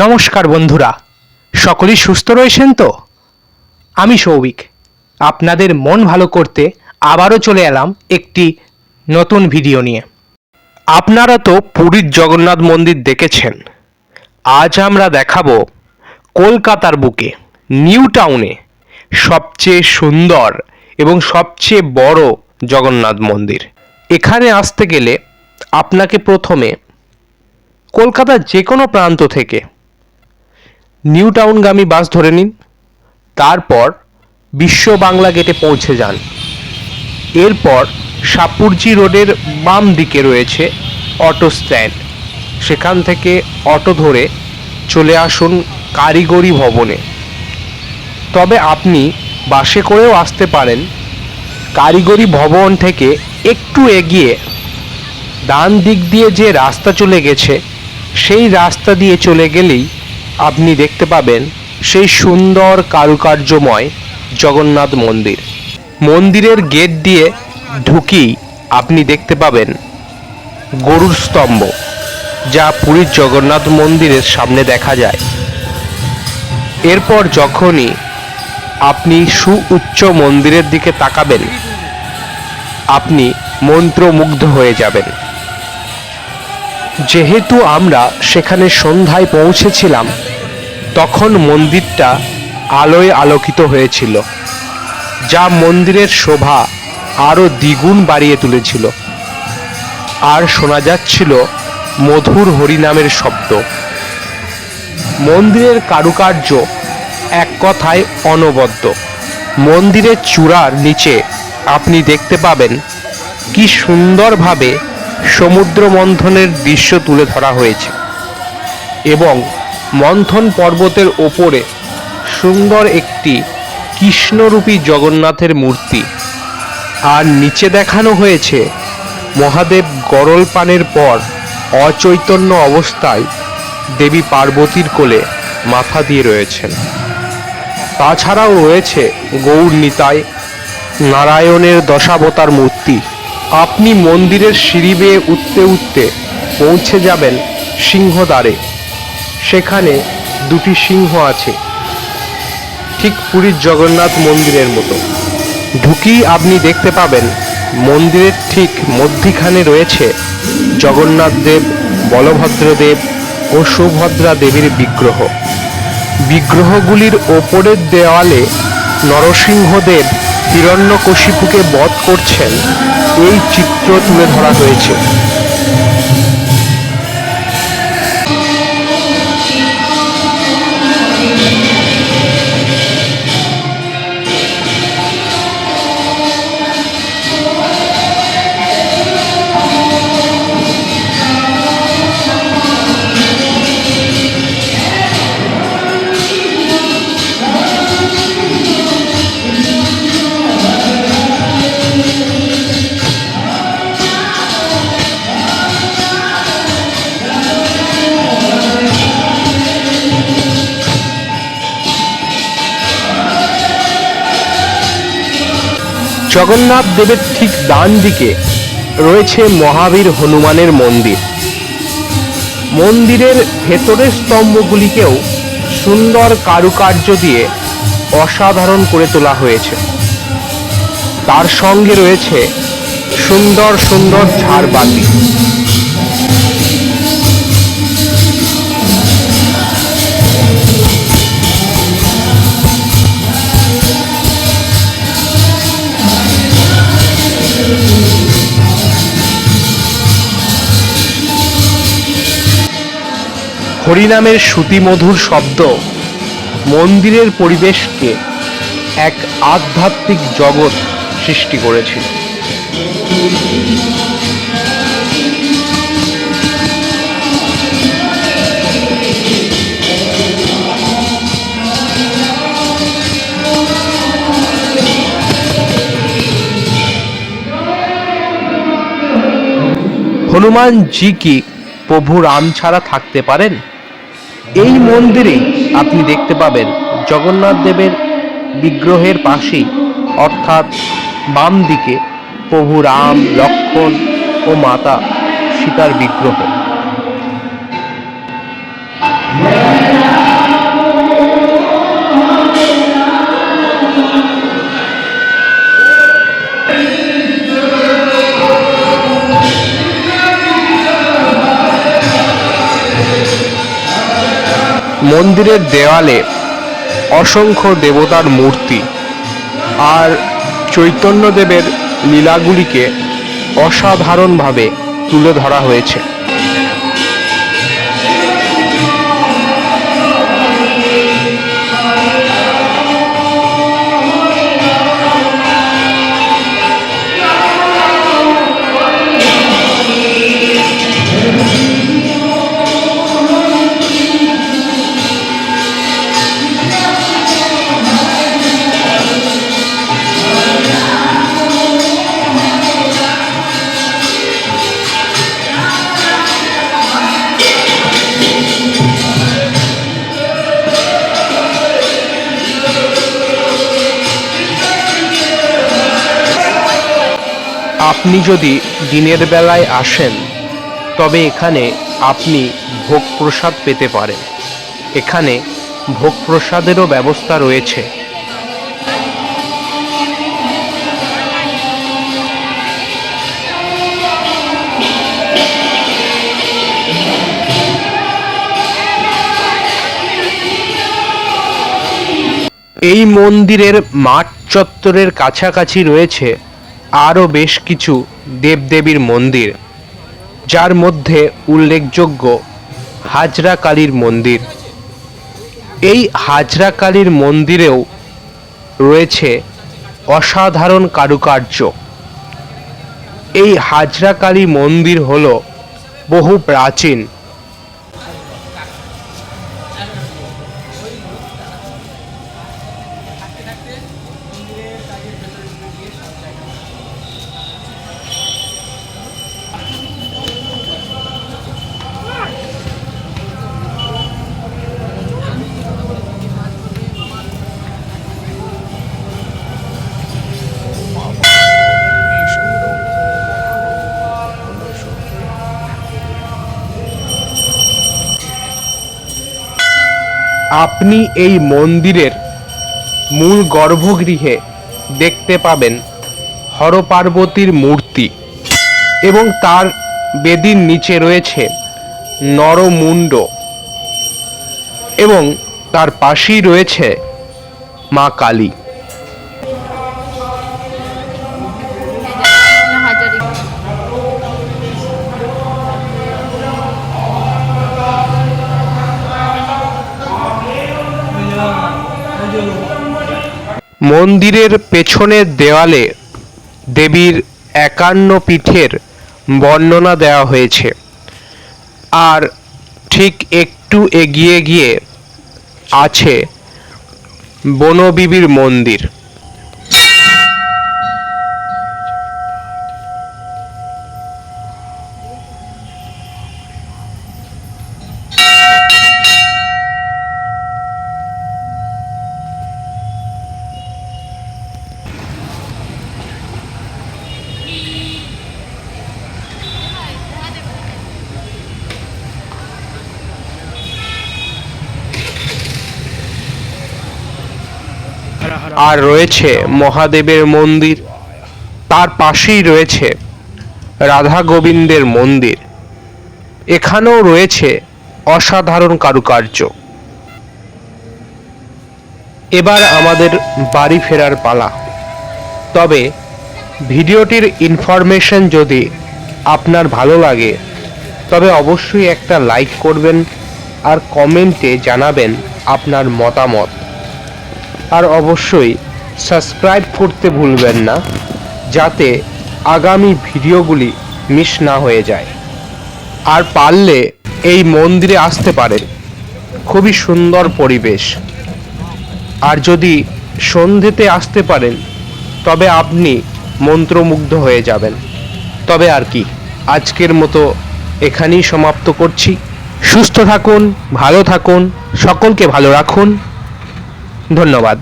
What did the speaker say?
নমস্কার বন্ধুরা, সকলেই সুস্থ রয়েছেন তো? আমি সৌভিক, আপনাদের মন ভালো করতে আবারও চলে এলাম একটি নতুন ভিডিও নিয়ে। আপনারা তো পুরীর জগন্নাথ মন্দির দেখেছেন। আজ আমরা দেখাবো কলকাতার বুকে, নিউ টাউনে, সবচেয়ে সুন্দর এবং সবচেয়ে বড় জগন্নাথ মন্দির। এখানে আসতে গেলে আপনাকে প্রথমে কলকাতার যে কোনো প্রান্ত থেকে নিউ টাউনগামী বাস ধরে নিন, তারপর বিশ্ব বাংলা গেটে পৌঁছে যান। এরপর সাপুরজি রোডের বাম দিকে রয়েছে অটো স্ট্যান্ড। সেখান থেকে অটো ধরে চলে আসুন কারিগরি ভবনে। তবে আপনি বাসে করেও আসতে পারেন। কারিগরি ভবন থেকে একটু এগিয়ে ডান দিক দিয়ে যে রাস্তা চলে গেছে, সেই রাস্তা দিয়ে চলে গেলেই আপনি দেখতে পাবেন সেই সুন্দর কারুকার্যময় জগন্নাথ মন্দির। মন্দিরের গেট দিয়ে ঢুকেই আপনি দেখতে পাবেন গরুর স্তম্ভ, যা পুরীর জগন্নাথ মন্দিরের সামনে দেখা যায়। এরপর যখনই আপনি সুউচ্চ মন্দিরের দিকে তাকাবেন, আপনি মন্ত্রমুগ্ধ হয়ে যাবেন। যেহেতু আমরা সেখানে সন্ধ্যায় পৌঁছেছিলাম তখন মন্দিরটা আলোয় আলোকিত হয়েছিল, যা মন্দিরের শোভা আরও দ্বিগুণ বাড়িয়ে তুলেছিল। আর শোনা যাচ্ছিল মধুর হরিনামের শব্দ। মন্দিরের কারুকার্য এক কথায় অনবদ্য। মন্দিরের চূড়ার নিচে আপনি দেখতে পাবেন কি সুন্দরভাবে সমুদ্র মন্থনের দৃশ্য তুলে ধরা হয়েছে। এবং মন্থন পর্বতের ওপরে সুন্দর একটি কৃষ্ণরূপী জগন্নাথের মূর্তি। আর নিচে দেখানো হয়েছে মহাদেব গরল পানের পর অচৈতন্য অবস্থায় দেবী পার্বতীর কোলে মাথা দিয়ে রয়েছেন। তাছাড়াও রয়েছে গৌর নিতাই, নারায়ণের দশাবতার মূর্তি। আপনি মন্দিরের সিঁড়ি বেয়ে উঠতে উঠতে পৌঁছে যাবেন সিংহদ্বারে। সেখানে দুটি সিংহ আছে, ঠিক পুরীর জগন্নাথ মন্দিরের মতো। ঢুকি আপনি দেখতে পাবেন মন্দিরের ঠিক মধ্যিখানে রয়েছে জগন্নাথ দেব, বলভদ্র দেব ও সুভদ্রা দেবীর বিগ্রহ। বিগ্রহগুলির ওপরের দেওয়ালে নরসিংহদেব হিরণ্যকশিপুকে বধ করছেন, এই চিত্র তুলে ধরা হয়েছে। জগন্নাথ দেবের ঠিক ডান দিকে রয়েছে মহাবীর হনুমানের মন্দির। মন্দিরের ভেতরের স্তম্ভগুলিকেও সুন্দর কারুকার্য দিয়ে অসাধারণ করে তোলা হয়েছে। তার সঙ্গে রয়েছে সুন্দর সুন্দর ঝাড়বাতি। হরিনামের শ্রুতিমধুর শব্দ মন্দিরের পরিবেশকে এক আধ্যাত্মিক জগৎ সৃষ্টি করেছিল। হনুমান জি কি প্রভু রাম ছাড়া থাকতে পারেন? এই মন্দিরেই আপনি দেখতে পাবেন জগন্নাথ দেবের বিগ্রহের পাশেই, অর্থাৎ বাম দিকে, প্রভু রাম, লক্ষণ ও মাতা সীতার বিগ্রহ। মন্দিরের দেওয়ালে অসংখ্য দেবতার মূর্তি আর চৈতন্যদেবের লীলাগুলিকে অসাধারণভাবে তুলে ধরা হয়েছে। আপনি যদি দিনের বেলায় আসেন, তবে এখানে আপনি ভোগ প্রসাদ পেতে পারেন। এখানে ভোগ প্রসাদেরও ব্যবস্থা রয়েছে। এই মন্দিরের মাঠ চত্বরের কাছাকাছি রয়েছে আরও বেশ কিছু দেবদেবীর মন্দির, যার মধ্যে উল্লেখযোগ্য হাজরা কালীর মন্দির। এই হাজরা কালীর মন্দিরেও রয়েছে অসাধারণ কারুকার্য। এই হাজরা কালী মন্দির হল বহু প্রাচীন আপনি এই মন্দিরের মূল গর্ভগৃহে দেখতে পাবেন হরপার্বতীর মূর্তি এবং তার বেদির নিচে রয়েছে নরমুণ্ড এবং তার পাশেই রয়েছে মা কালী। মন্দিরের পেছনের দেওয়ালে দেবীর একান্ন পীঠের বর্ণনা দেওয়া হয়েছে। আর ঠিক একটু এগিয়ে গিয়ে আছে বনবিবির মন্দির। আর রয়েছে মহাদেবের মন্দির। তার পাশেই রয়েছে রাধা গোবিন্দের মন্দির। এখানেও রয়েছে অসাধারণ কারুকার্য। এবার আমাদের বাড়ি ফেরার পালা। তবে ভিডিওটির ইনফরমেশন যদি আপনার ভালো লাগে, তবে অবশ্যই একটা লাইক করবেন আর কমেন্টে জানাবেন আপনার মতামত। আর অবশ্যই সাবস্ক্রাইব করতে ভুলবেন না, যাতে আগামী ভিডিওগুলি মিস না হয়ে যায়। আর পারলে এই মন্দিরে আসতে পারেন। খুবই সুন্দর পরিবেশ। আর যদি সন্ধেতে আসতে পারেন, তবে আপনি মন্ত্রমুগ্ধ হয়ে যাবেন। তবে আর কি, আজকের মতো এখানেই সমাপ্ত করছি। সুস্থ থাকুন, ভালো থাকুন, সকলকে ভালো রাখুন। ধন্যবাদ।